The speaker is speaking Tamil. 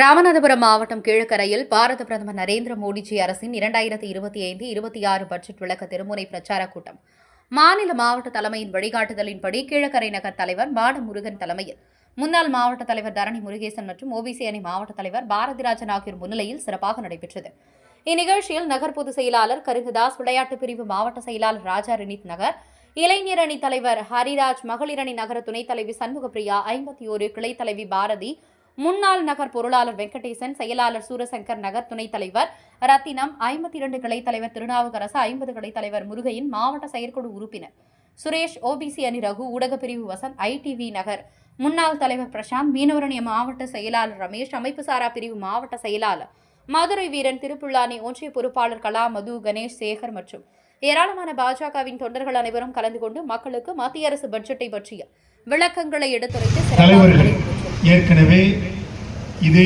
ராமநாதபுரம் மாவட்டம் கீழக்கரையில் பாரத பிரதமர் நரேந்திர மோடிஜி அரசின் இரண்டாயிரத்தி இருபத்தி ஐந்து இருபத்தி ஆறு பட்ஜெட் விளக்க திருமுறை பிரச்சாரக் கூட்டம். மாநில மாவட்ட தலைமையின் வழிகாட்டுதலின்படி கீழக்கரை நகர் தலைவர் பாடமுருகன் தலைமையில் முன்னாள் மாவட்ட தலைவர் தரணி முருகேசன் மற்றும் ஓபிசி அணி மாவட்ட தலைவர் பாரதிராஜன் ஆகியோர் முன்னிலையில் சிறப்பாக நடைபெற்றது. இந்நிகழ்ச்சியில் நகர் பொதுச் செயலாளர் கருங்குதாஸ் விளையாட்டு பிரிவு மாவட்ட செயலாளர் ராஜா ரினித் நகர் இளைஞர் அணி தலைவர் ஹரிராஜ் மகளிர் அணி நகர துணைத் தலைவி சண்முகப்பிரியா ஐம்பத்தி ஒரு கிளைத் தலைவி பாரதி முன்னாள் நகர் பொருளாளர் வெங்கடேசன் செயலாளர் சூரசங்கர் நகர் துணைத் தலைவர் ரத்தினம் ஐம்பத்தி இரண்டு கிளைத் தலைவர் திருநாவுக்கரசு ஐம்பது கிளைத் தலைவர் முருகையின் மாவட்ட செயற்குழு உறுப்பினர் சுரேஷ் ஓபிசி அணி ரகு ஊடகப் பிரிவு வசந்த் ஐடிவி நகர் முன்னாள் தலைவர் பிரசாந்த் மீனவரணிய மாவட்ட செயலாளர் ரமேஷ் அமைப்புசாரா பிரிவு மாவட்ட செயலாளர் மதுரை வீரன் திருப்புல்லானி ஒன்றிய பொறுப்பாளர் கலா மது கணேஷ் சேகர் மற்றும் ஏராளமான பாஜகவின் தொண்டர்கள் அனைவரும் கலந்து கொண்டு மக்களுக்கு மத்திய அரசு பட்ஜெட்டை பற்றிய விளக்கங்களை எடுத்துரைத்து சிறப்பாக. ஏற்கனவே இதே